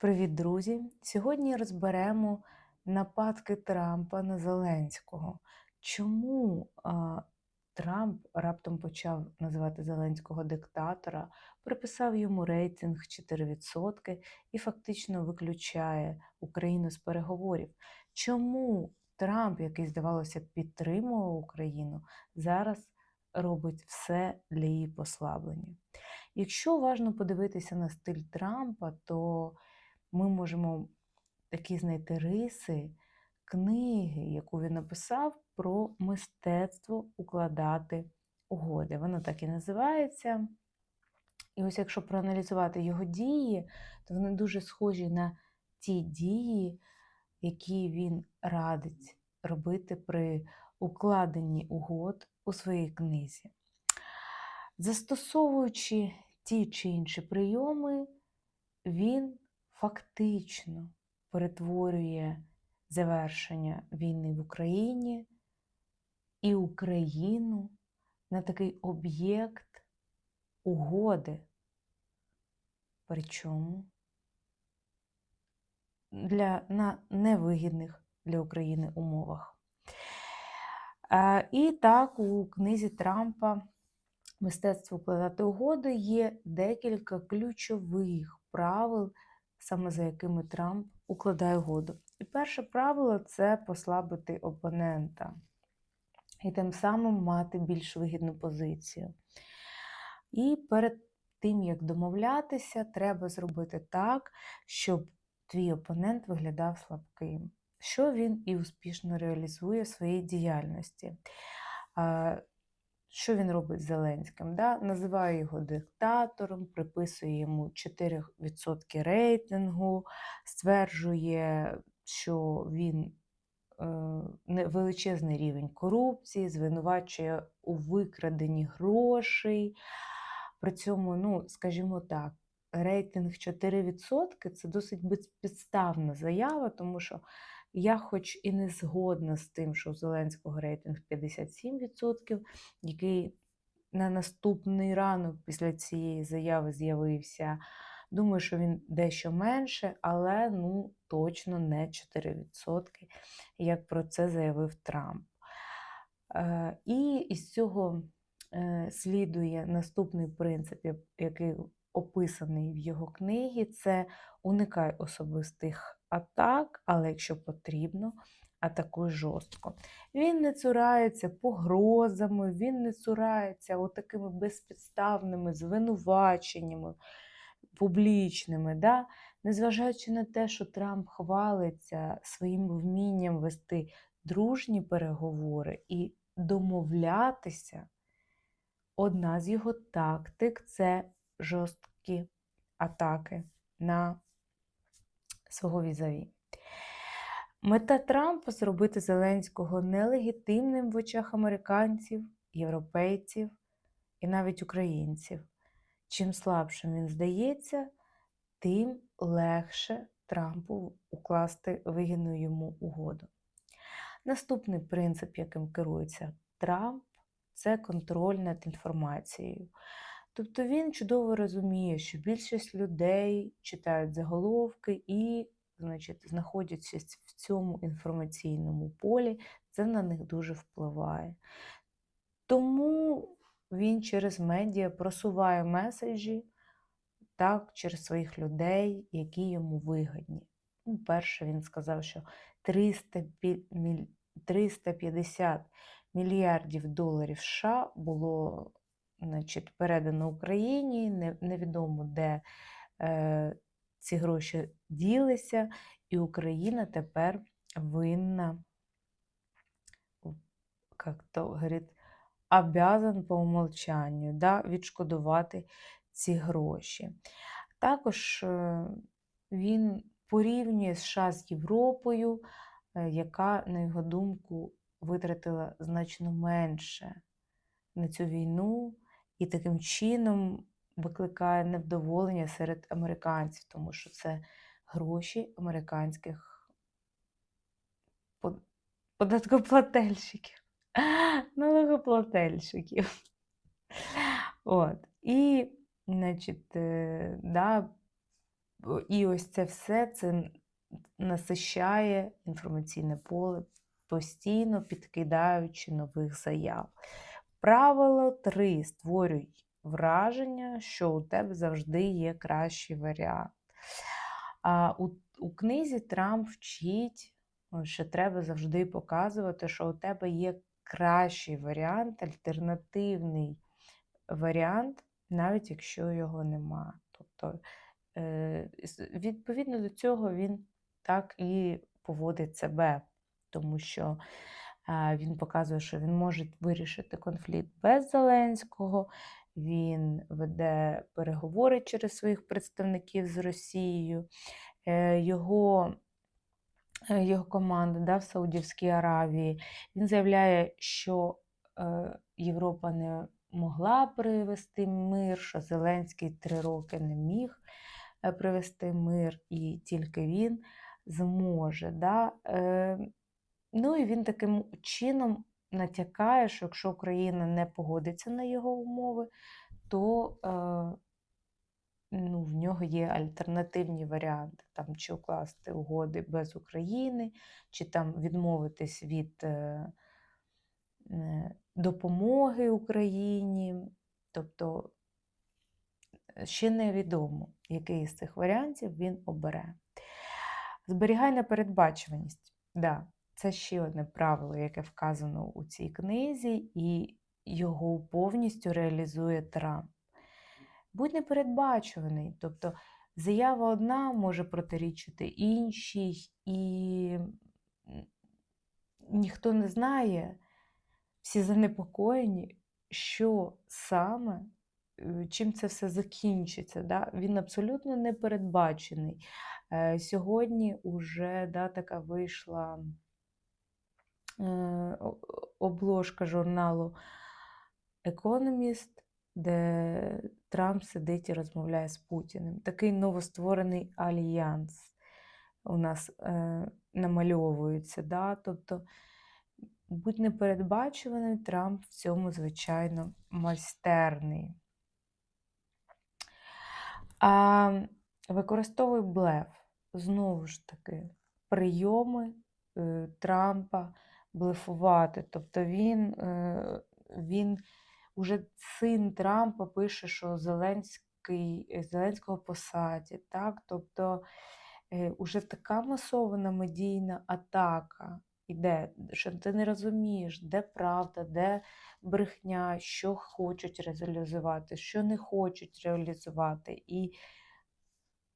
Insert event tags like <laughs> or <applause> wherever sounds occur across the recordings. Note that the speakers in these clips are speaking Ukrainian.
Привіт, друзі! Сьогодні розберемо нападки Трампа на Зеленського. Чому а, Трамп раптом почав називати Зеленського диктатора, приписав йому рейтинг 4% і фактично виключає Україну з переговорів? Чому Трамп, який, здавалося, підтримував Україну, зараз робить все для її послаблення? Якщо уважно подивитися на стиль Трампа, то ми можемо такі знайти риси книги, яку він написав про мистецтво укладати угоди. Вона так і називається. І ось якщо проаналізувати його дії, то вони дуже схожі на ті дії, які він радить робити при укладенні угод у своїй книзі. Застосовуючи ті чи інші прийоми, він фактично перетворює завершення війни в Україні і Україну на такий об'єкт угоди. Причому для, на невигідних для України умовах. І так, у книзі Трампа Мистецтво укладати угоди є декілька ключових правил саме за якими Трамп укладає угоду. І перше правило це послабити опонента і тим самим мати більш вигідну позицію. І перед тим, як домовлятися, треба зробити так, щоб твій опонент виглядав слабким, що він і успішно реалізує в своїй діяльності. Що він робить з Зеленським? Да? Називає його диктатором, приписує йому 4% рейтингу, стверджує, що він е, величезний рівень корупції, звинувачує у викраденні грошей. При цьому, ну, скажімо так, рейтинг 4% це досить безпідставна заява, тому що я, хоч і не згодна з тим, що у Зеленського рейтинг 57%, який на наступний ранок після цієї заяви з'явився. Думаю, що він дещо менше, але ну, точно не 4%, як про це заявив Трамп. Е, і із цього е, слідує наступний принцип, який описаний в його книгі: це уникай особистих атак, але якщо потрібно, атакуй жорстко. Він не цурається погрозами, він не цурається отакими безпідставними звинуваченнями публічними. Да? Незважаючи на те, що Трамп хвалиться своїм вмінням вести дружні переговори і домовлятися, одна з його тактик це жорсткі атаки на свого візаві. Мета Трампа зробити Зеленського нелегітимним в очах американців, європейців і навіть українців. Чим слабшим він здається, тим легше Трампу укласти вигідну йому угоду. Наступний принцип, яким керується Трамп, це контроль над інформацією. Тобто він чудово розуміє, що більшість людей читають заголовки і, значить, знаходячись в цьому інформаційному полі, це на них дуже впливає. Тому він через медіа просуває меседжі так, через своїх людей, які йому вигідні. Ну, Перше, він сказав, що 350 мільярдів доларів США було значить, передано Україні, невідомо де е, ці гроші ділися, і Україна тепер винна, як то говорить, обязан по умолчанню да, відшкодувати ці гроші. Також е, він порівнює США з Європою, е, яка, на його думку, витратила значно менше на цю війну, і таким чином викликає невдоволення серед американців, тому що це гроші американських податкоплательщиків, <laughs> налогоплательщиків. От. І, значить, е, да, І ось це все це насищає інформаційне поле, постійно підкидаючи нових заяв. Правило 3. Створюй враження, що у тебе завжди є кращий варіант. А у, у книзі Трамп вчить, що треба завжди показувати, що у тебе є кращий варіант, альтернативний варіант, навіть якщо його нема. Тобто, е, відповідно до цього він так і поводить себе, тому що він показує, що він може вирішити конфлікт без Зеленського. Він веде переговори через своїх представників з Росією. Е, Його, е, його команда да, в Саудівській Аравії. Він заявляє, що е, Європа не могла привести мир, що Зеленський три роки не міг привести мир, і тільки він зможе. Да? Ну і він таким чином натякає, що якщо Україна не погодиться на його умови, то е, ну, в нього є альтернативні варіанти, там, чи укласти угоди без України, чи там відмовитись від е, е, допомоги Україні. Тобто е, ще невідомо, який з цих варіантів він обере. Зберігай непередбачуваність. Да, це ще одне правило, яке вказано у цій книзі, і його повністю реалізує Трамп. Будь непередбачуваний, тобто заява одна може протирічити іншій, і ніхто не знає, всі занепокоєні, що саме, е, чим це все закінчиться. Да? Він абсолютно непередбачений. Е, Сьогодні вже да, така вийшла обложка журналу Economist, де Трамп сидить і розмовляє з Путіним. Такий новостворений альянс у нас е, намальовується. Да? Тобто, будь непередбачуваний, Трамп в цьому, звичайно, майстерний. А використовуй блеф. Знову ж таки, прийоми е, Трампа блефувати. Тобто він, е, він уже син Трампа пише, що Зеленський, е, Зеленського посадять. Так? Тобто е, уже така масована медійна атака іде, що ти не розумієш, де правда, де брехня, що хочуть реалізувати, що не хочуть реалізувати. І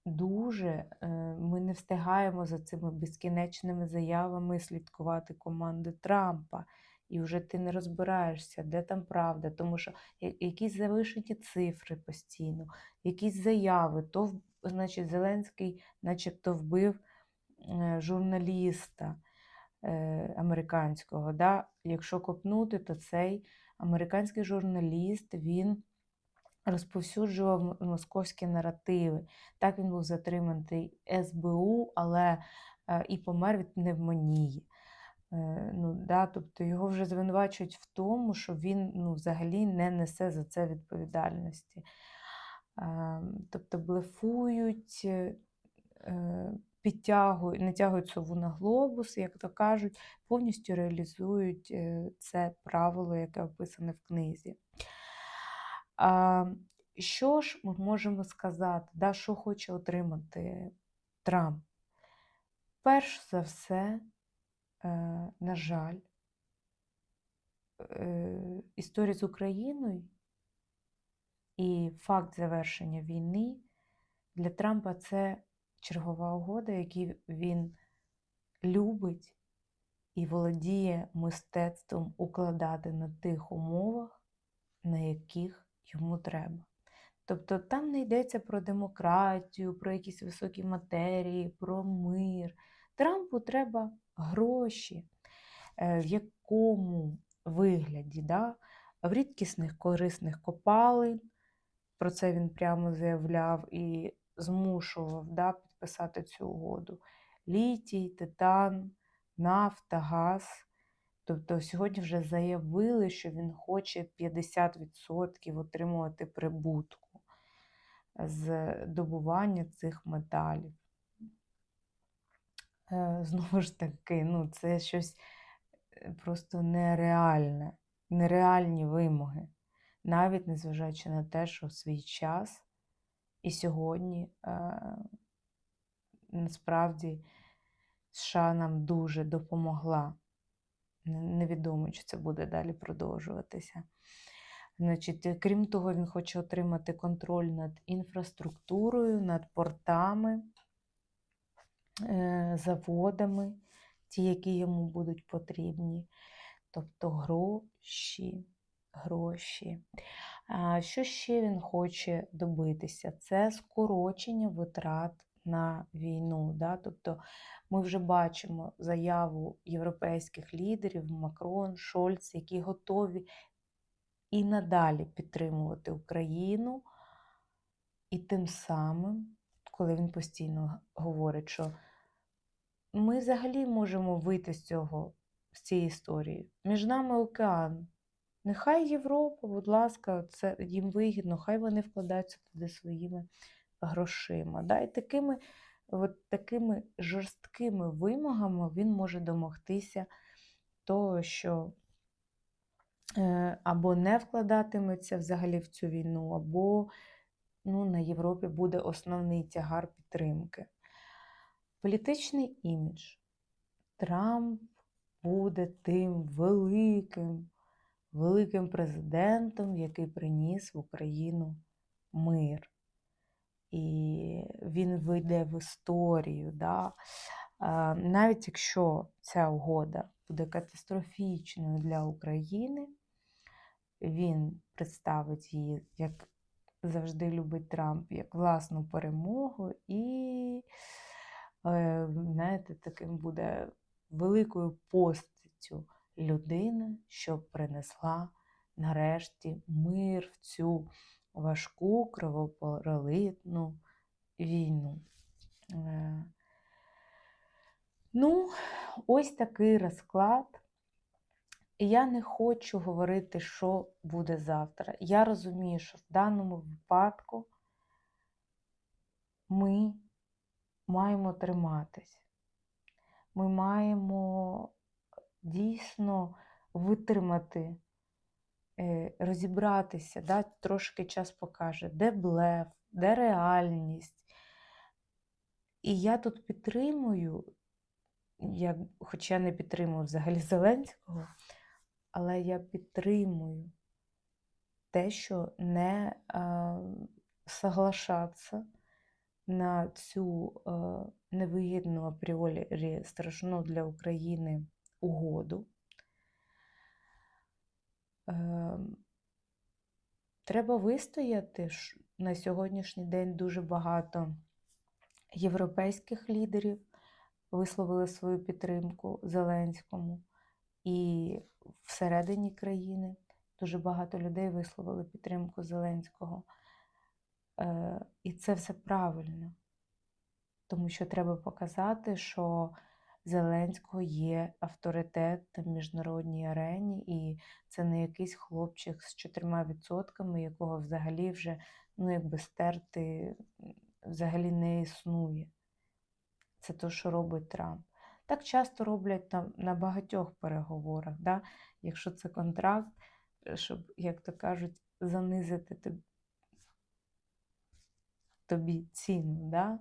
дуже е, ми не встигаємо за цими безкінечними заявами слідкувати команди Трампа. І вже ти не розбираєшся, де там правда, тому що якісь завишені цифри постійно, якісь заяви, то значить Зеленський начебто вбив е, журналіста е, американського. Да? Якщо копнути, то цей американський журналіст він розповсюджував московські наративи. Так він був затриманий СБУ, але е, і помер від пневмонії. Е, Ну, да, тобто його вже звинувачують в тому, що він ну, взагалі не несе за це відповідальності. Е, Тобто блефують, підтягують, натягують сову на глобус, як то кажуть, повністю реалізують це правило, яке описане в книзі. А, що ж ми можемо сказати, да, що хоче отримати Трамп? Перш за все, е, на жаль, е, історія з Україною і факт завершення війни для Трампа це чергова угода, яку він любить і володіє мистецтвом укладати на тих умовах, на яких йому треба. Тобто там не йдеться про демократію, про якісь високі матерії, про мир. Трампу треба гроші, Е, в якому вигляді, да? в рідкісних корисних копалин, про це він прямо заявляв і змушував да, підписати цю угоду. Літій, титан, нафта, газ. Тобто сьогодні вже заявили, що він хоче 50% отримувати прибутку. з добування цих металів. Е, <laughs> Знову ж таки, ну, це щось е, просто нереальне, нереальні вимоги, навіть незважаючи на те, що свій час і сьогодні е, насправді США нам дуже допомогла. Не- Невідомо, чи це буде далі продовжуватися. Значить, крім того, він хоче отримати контроль над інфраструктурою, над портами, е, заводами, ті, які йому будуть потрібні. Тобто гроші, гроші. Що ще він хоче добитися? Це скорочення витрат на війну. Да? Тобто ми вже бачимо заяву європейських лідерів Макрон, Шольц, які готові і надалі підтримувати Україну. І тим самим, коли він постійно говорить, що ми взагалі можемо вийти з цього, з цієї історії. Між нами океан. Нехай Європа, будь ласка, це їм вигідно, хай вони вкладаються туди своїми грошима. Да? І такими, от такими жорсткими вимогами він може домогтися того, що е, або не вкладатиметься взагалі в цю війну, або ну, на Європі буде основний тягар підтримки. Політичний імідж. Трамп буде тим великим, великим президентом, який приніс в Україну мир. І він вийде в історію. Да? Навіть якщо ця угода буде катастрофічною для України, він представить її, як завжди любить Трамп, як власну перемогу, і, е, знаєте, таким буде великою постаттю людини, що принесла нарешті мир в цю важку кровопролитну війну. Е, Ну, ось такий розклад. Я не хочу говорити, що буде завтра. Я розумію, що в даному випадку ми маємо триматись. Ми маємо дійсно витримати, розібратися, да? трошки час покаже, де блеф, де реальність. І я тут підтримую, я, хоча не підтримую взагалі <laughs> Зеленського, але я підтримую те, що не е, соглашатися на цю е, невигідну апріорі страшну для України угоду. Е, треба вистояти на сьогоднішній день дуже багато європейських лідерів висловили свою підтримку Зеленському, і всередині країни дуже багато людей висловили підтримку Зеленського. Е, І це все правильно, тому що треба показати, що Зеленського є авторитет на міжнародній арені, і це не якийсь хлопчик з чотирма відсотками, якого взагалі вже ну, якби стерти взагалі не існує. Це те, що робить Трамп. Так часто роблять на, на багатьох переговорах. Да? Якщо це контракт, щоб, як то кажуть, занизити тобі, тобі ціну. Да?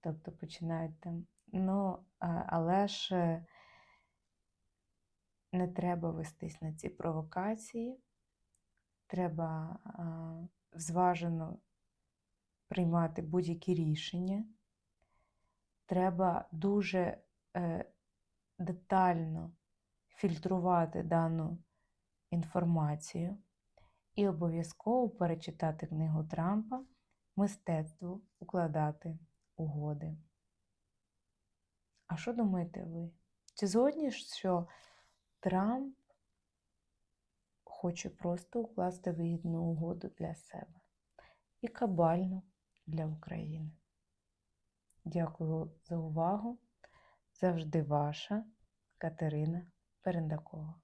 Тобто починають там. Ну, але ж не треба вестись на ці провокації. Треба зважено приймати будь-які рішення. Треба дуже е, детально фільтрувати дану інформацію і обов'язково перечитати книгу Трампа Мистецтво укладати угоди. А що думаєте ви? Чи згодні, що Трамп хоче просто укласти вигідну угоду для себе і кабальну для України? Дякую за увагу. Завжди ваша Катерина Перендакова.